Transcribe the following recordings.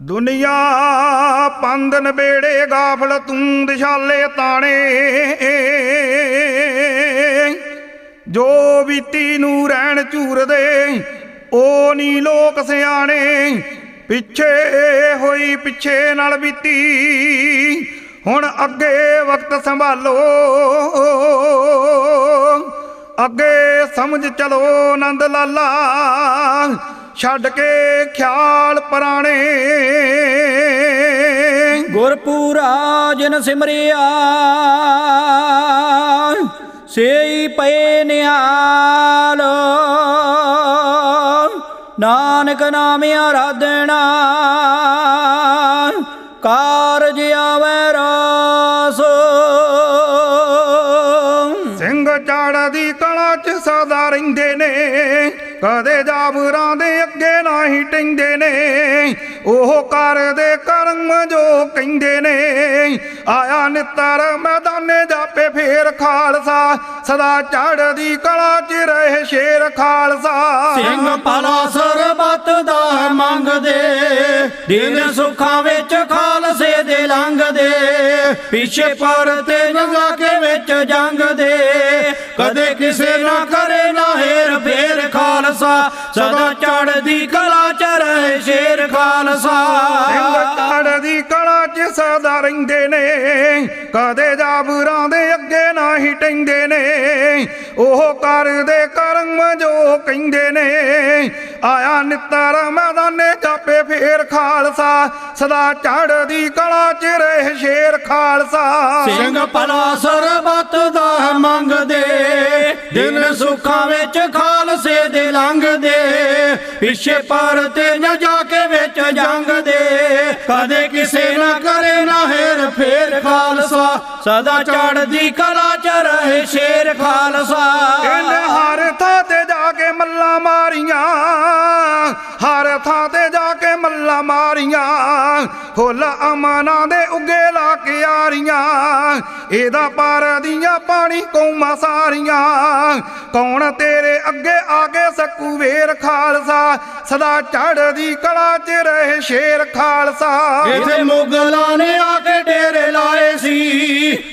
ਦੁਨੀਆ ਪੰਦ ਨਬੇੜੇ ਗਾਫਲ, ਤੂੰ ਦਿਸ਼ਾਲੇ ਤਾਣੇ। ਜੋ ਬੀਤੀ ਨੂੰ ਰਹਿਣ ਝੂਰਦੇ ਉਹ ਨੀ ਲੋਕ ਸਿਆਣੇ। ਪਿੱਛੇ ਹੋਈ, ਪਿੱਛੇ ਨਾਲ ਬੀਤੀ। ਹੁਣ ਅੱਗੇ ਵਕਤ ਸੰਭਾਲੋ। ਅੱਗੇ ਸਮਝ ਚਲੋ ਆਨੰਦ ਲਾਲਾ। ਛੱਡ ਕੇ ਖਿਆਲ ਪੁਰਾਣੇ। ਗੁਰਪੂਰਾ ਜਿਨ ਸਿਮਰਿਆ, ਸੇਈ ਪਏ ਨਿਹਾਲ। ਨਾਨਕ ਨਾਮ ਆਰਾਧਨਾ ਕਾਰਜ ਆਵੈ ਰਾਸ ਕਦੇ ਜਾਬਰਾਂ ਦੇ ਅੱਗੇ ਨਹੀਂ ਟਿੰਦੇ ਨੇ, ਉਹ ਕਰਦੇ ਕਰਮ ਜੋ ਕਹਿੰਦੇ ਨੇ। ਆਇਆ ਨਿੱਤਰ ਮੈਦਾਨੇ ਜਾਪੇ ਫੇਰ ਖਾਲਸਾ, ਸਦਾ ਚੜਦੀ ਕਲਾ ਚ ਰਹੇ ਸ਼ੇਰ ਖਾਲਸਾ। ਸਿੰਘ ਭਲਾ ਸਰਬਤ ਮੰਗਦੇ, ਦਿਨ ਸੁੱਖਾਂ ਵਿੱਚ ਖਾਲਸੇ ਦੇ ਲੰਘਦੇ, ਪਿੱਛੇ ਪਰ ਤੇ ਨਜ਼ਾ ਕੇ ਵਿੱਚ ਜੰਗਦੇ। ਕਦੇ ਕਿਸੇ ਨਾ ਕਰੇ ਨਾ ਹੇਰ ਫੇਰ ਖਾਲਸਾ, ਸਦਾ ਚੜਦੀ ਕਲਾ ਚ ਰਹੇ ਸ਼ੇਰ ਖਾਲਸਾ। ਸਿੰਘ ਚੜ੍ਹਦੀ ਸਦਾ ਰਹਿੰਦੇ ਨੇ। ਕਦੇ ਜਾਬਰਾਂ ਦੇ ਅੱਗੇ ਹੀ ਟਿੰਦੇ ਨੇ। ਉਹ ਕਰਦੇ ਕਰਮ ਜੋ ਕਹਿੰਦੇ ਨੇ। ਆਇਆ ਨਿੱਤਰ ਮੈਦਾਨੇ ਜਾਪੇ ਫੇਰ ਖਾਲਸਾ। ਸਦਾ ਚੜ੍ਹਦੀ ਕਲਾ ਚ ਰਹੇ ਸ਼ੇਰ ਖਾਲਸਾ। ਸਿੰਘ ਭਲਾ ਸਰਬਤ ਦਾ ਮੰਗਦੇ। ਦਿਨ ਸੁੱਖਾਂ ਵਿੱਚ ਖਾਲਸੇ ਦੇ ਲੰਘਦੇ। ਪਿੱਛੇ ਪਰ ਤੇ ਨਾ ਜਾ ਕੇ ਵਿੱਚ ਜੰਗ ਦੇ ਕਦੇ ਕਿਸੇ ਨਾ ਸਦਾ ਚੜ੍ਹਦੀ ਕਲਾ ਚ ਰਹੇ ਸ਼ੇਰ ਖਾਲਸਾ। ਇਹਨੇ ਹਰ ਥਾਂ ਤੇ ਜਾ ਕੇ ਮੱਲਾ ਮਾਰੀਆਂ ਹਰ ਥਾਂ ਤੇ ਜਾ ਕੇ ਮੱਲਾ ਮਾਰੀਆਂ ਫੁੱਲ ਅਮਾਨਾਂ ਦੇ ਉੱਗੇ ਲਾ ਕੇ ਆਰੀਆਂ ਇਹਦਾ ਪਰ ਦੀਆਂ ਪਾਣੀ ਕੌਮਾਂ ਸਾਰੀਆਂ ਕੌਣ ਤੇਰੇ ਅੱਗੇ ਆਗੇ ਸਕੂ ਵੇਰ ਖਾਲਸਾ ਸਦਾ ਚੜ੍ਹਦੀ ਕਲਾ ਚ ਰਹੇ ਸ਼ੇਰ ਖਾਲਸਾ। ਇਥੇ ਮੁਗਲਾਂ ਨੇ ਆ ਕੇ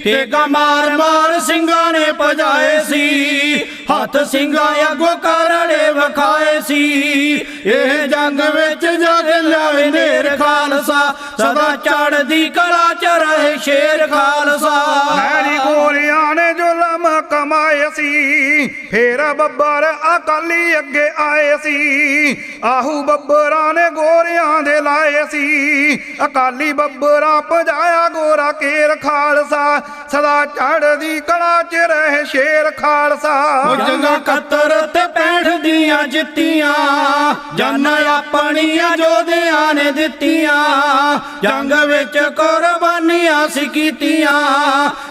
ਸੀ ਮਾਰ ਮਾਰ ਸਿੰਘਾਂ ਨੇ ਭਜਾਏ ਸੀ। ਹੱਥ ਸਿੰਘਾਂ ਅੱਗੋਂ ਕਰੜੇ ਵਖਾਏ ਸੀ। ਇਹ ਜੰਗ ਵਿੱਚ ਜਗ ਲਾਏ ਨੇਰ ਖਾਲਸਾ। ਸਦਾ ਚੜਦੀ ਕਲਾ ਚ ਰਹੇ ਸ਼ੇਰ ਖਾਲਸਾ। ਮੈਰੀ ਗੋਰਿਆਂ ਸੀ ਫੇਰ ਬੱਬਰ ਅਕਾਲੀ ਅੱਗੇ ਆਏ ਸੀ। ਆਹੂ ਬੱਬਰਾਂ ਨੇ ਗੋਰਿਆਂ ਦੇ ਲਾਏ ਸੀ। ਅਕਾਲੀ ਬੱਬਰਾਂ ਭਜਾਇਆ ਗੋਰਾ ਕੇਰ ਖਾਲਸਾ। ਸਦਾ ਚੜ੍ਹਦੀ ਕਲਾ ਚ ਰਹੇ ਸ਼ੇਰ ਖਾਲਸਾ। ਜੰਗਾ 71 ਤੇ 65 ਦੀਆਂ ਜਿੱਤੀਆਂ। ਜਾਨ ਆਪਣੀਆਂ ਜੋਧਿਆਂ ਨੇ ਦਿੱਤੀਆਂ। ਜੰਗ ਵਿੱਚ ਕੁਰਬਾਨੀਆਂ ਸੀ ਕੀਤੀਆਂ।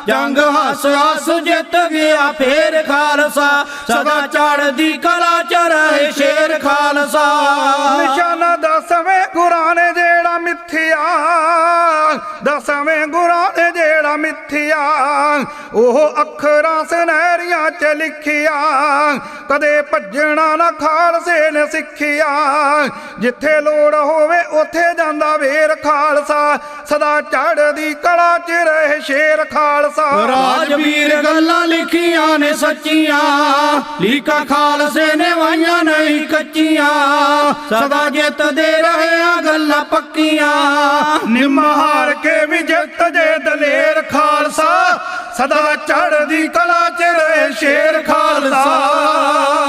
ਜੰਗ ਹੱਸ ਹੱਸ ਜਿੱਤ ਗਿਆ, ਫੇਰ ਖਾਲਸਾ, ਸਦਾ ਚੜ੍ਹਦੀ ਕਲਾ ਚ ਰਹੇ ਸ਼ੇਰ ਖਾਲਸਾ। ਨਿਸ਼ਾਨਾ ਦਸਵੇਂ ਗੁਰਾਂ ਨੇ ਜਿਹੜਾ ਮਿੱਥਿਆ ਦਸਵੇਂ ਗੁਰਾਂ ਨੇ ਮਿੱਥਿਆ ਉਹ ਅੱਖਰਾਂ ਸੁਨਹਿਰੀਆਂ ਚ ਲਿਖਿਆ ਕਦੇ ਭੱਜਣਾ ਨਾ ਖਾਲਸੇ ਨੇ ਸਿੱਖਿਆ। ਜਿੱਥੇ ਲੋੜ ਹੋਵੇ ਉੱਥੇ ਜਾਂਦਾ ਵੇਰ ਖਾਲਸਾ ਸਦਾ ਚੜ੍ਹਦੀ ਕਲਾ ਚ ਰਹੇ ਸ਼ੇਰ ਖਾਲਸਾ। ਰਾਜਵੀਰ ਗੱਲਾਂ ਲਿਖੀਆਂ ਨੇ ਸੱਚੀਆਂ ਲੀਕਾ ਖਾਲਸੇ ਨੇ ਵਾਈਆਂ ਨਹੀਂ ਕੱਚੀਆਂ। ਸਦਾ ਜਿੱਤਦੇ ਰਹੇ ਆ ਗੱਲਾਂ ਪੱਕੀਆਂ। ਨਿੰਮ ਹਾਰ ਕੇ ਵੀ ਜਿੱਤ ਜੇ ਦਲੇਰ ਖਾਲਸਾ ਸਦਾ ਚੜ੍ਹਦੀ ਕਲਾ ਚ ਰਹੇ ਸ਼ੇਰ ਖਾਲਸਾ।